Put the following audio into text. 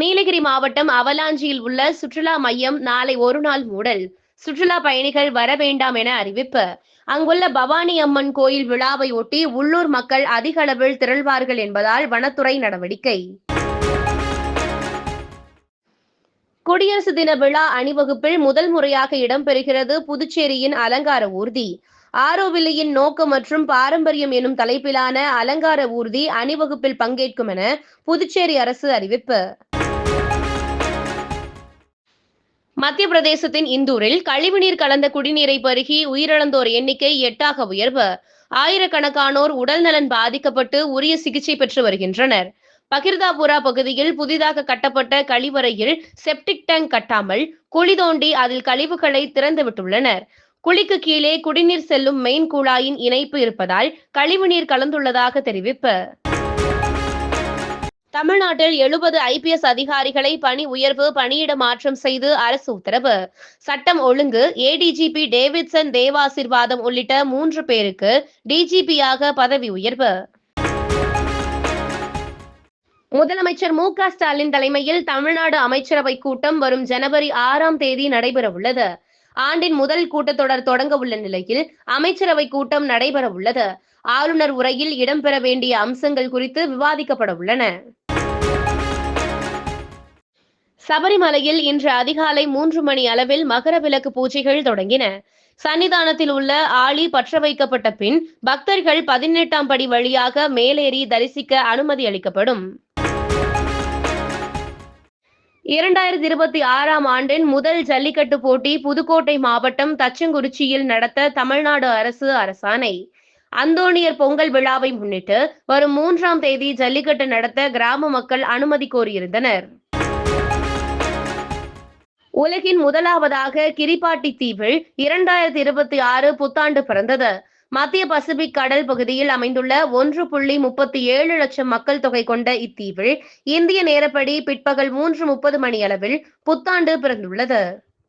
நீலகிரி மாவட்டம் அவலாஞ்சியில் உள்ள சுற்றுலா மையம் நாளை ஒரு நாள் மூடல். சுற்றுலா பயணிகள் வர வேண்டாம் என அறிவிப்பு. அங்குள்ள பவானி அம்மன் கோயில் விழாவை ஒட்டி உள்ளூர் மக்கள் அதிக அளவில் திரள்வார்கள் என்பதால் வனத்துறை நடவடிக்கை. குடியரசு தின விழா அணிவகுப்பில் முதல் முறையாக இடம்பெறுகிறது புதுச்சேரியின் அலங்கார ஊர்தி. ஆரோவில்லியின் நோக்கம் மற்றும் பாரம்பரியம் எனும் தலைப்பிலான அலங்கார ஊர்தி அணிவகுப்பில் பங்கேற்கும் என புதுச்சேரி அரசு அறிவிப்பு. மத்திய பிரதேசத்தின் இந்தூரில் கழிவுநீர் கலந்த குடிநீரை பருகி உயிரிழந்தோர் எண்ணிக்கை எட்டாக உயர்வு. ஆயிரக்கணக்கானோர் உடல்நலன் பாதிக்கப்பட்டு உரிய சிகிச்சை பெற்று வருகின்றனர். பகிர்தாபுரா பகுதியில் புதிதாக கட்டப்பட்ட கழிவறையில் செப்டிக் டேங்க் கட்டாமல் குழி தோண்டி அதில் கழிவுகளை திறந்துவிட்டுள்ளனர் குழிக்கு கீழே குடிநீர் செல்லும் மெயின் குழாயின் இணைப்பு இருப்பதால் கழிவுநீர் கலந்துள்ளதாக தெரிவிப்பு. தமிழ்நாட்டில் எழுபது ஐபிஎஸ் அதிகாரிகளை பணி உயர்வு பணியிட மாற்றம் செய்து அரசு உத்தரவு. சட்டம் ஒழுங்கு ஏடிஜிபி டேவிட்சன் தேவாசிர்வாதம் உள்ளிட்ட மூன்று பேருக்கு டிஜிபியாக பதவி உயர்வு. முதலமைச்சர் மு க ஸ்டாலின் தலைமையில் தமிழ்நாடு அமைச்சரவை கூட்டம் வரும் ஜனவரி ஆறாம் தேதி நடைபெற உள்ளது ஆண்டின் முதல் கூட்டத்தொடர் தொடங்க உள்ள நிலையில் அமைச்சரவை கூட்டம் நடைபெற உள்ளது ஆளுநர் உரையில் இடம்பெற வேண்டிய அம்சங்கள் குறித்து விவாதிக்கப்பட உள்ளன. சபரிமலையில் இன்று அதிகாலை மூன்று மணி அளவில் மகர விளக்கு பூஜைகள் தொடங்கின. சன்னிதானத்தில் உள்ள ஆளி பற்ற வைக்கப்பட்ட பின் பக்தர்கள் பதினெட்டாம் படி வழியாக மேலேறி தரிசிக்க அனுமதி அளிக்கப்படும். இரண்டாயிரத்தி இருபத்தி ஆறாம் ஆண்டின் முதல் ஜல்லிக்கட்டு போட்டி புதுக்கோட்டை மாவட்டம் தச்சங்குறிச்சியில் நடத்த தமிழ்நாடு அரசு அரசாணை. அந்தோணியர் பொங்கல் விழாவை முன்னிட்டு வரும் மூன்றாம் தேதி ஜல்லிக்கட்டு நடத்த கிராம மக்கள் அனுமதி கோரியிருந்தனர். உலகின் முதலாவதாக கிரிபாட்டி தீவில் இரண்டாயிரத்தி இருபத்தி ஆறு புத்தாண்டு பிறந்தது. மத்திய பசிபிக் கடல் பகுதியில் அமைந்துள்ள ஒன்று புள்ளி முப்பத்தி ஏழு லட்சம் மக்கள் தொகை கொண்ட இத்தீவில் இந்திய நேரப்படி பிற்பகல் மூன்று முப்பது மணி அளவில் புத்தாண்டு பிறந்துள்ளது.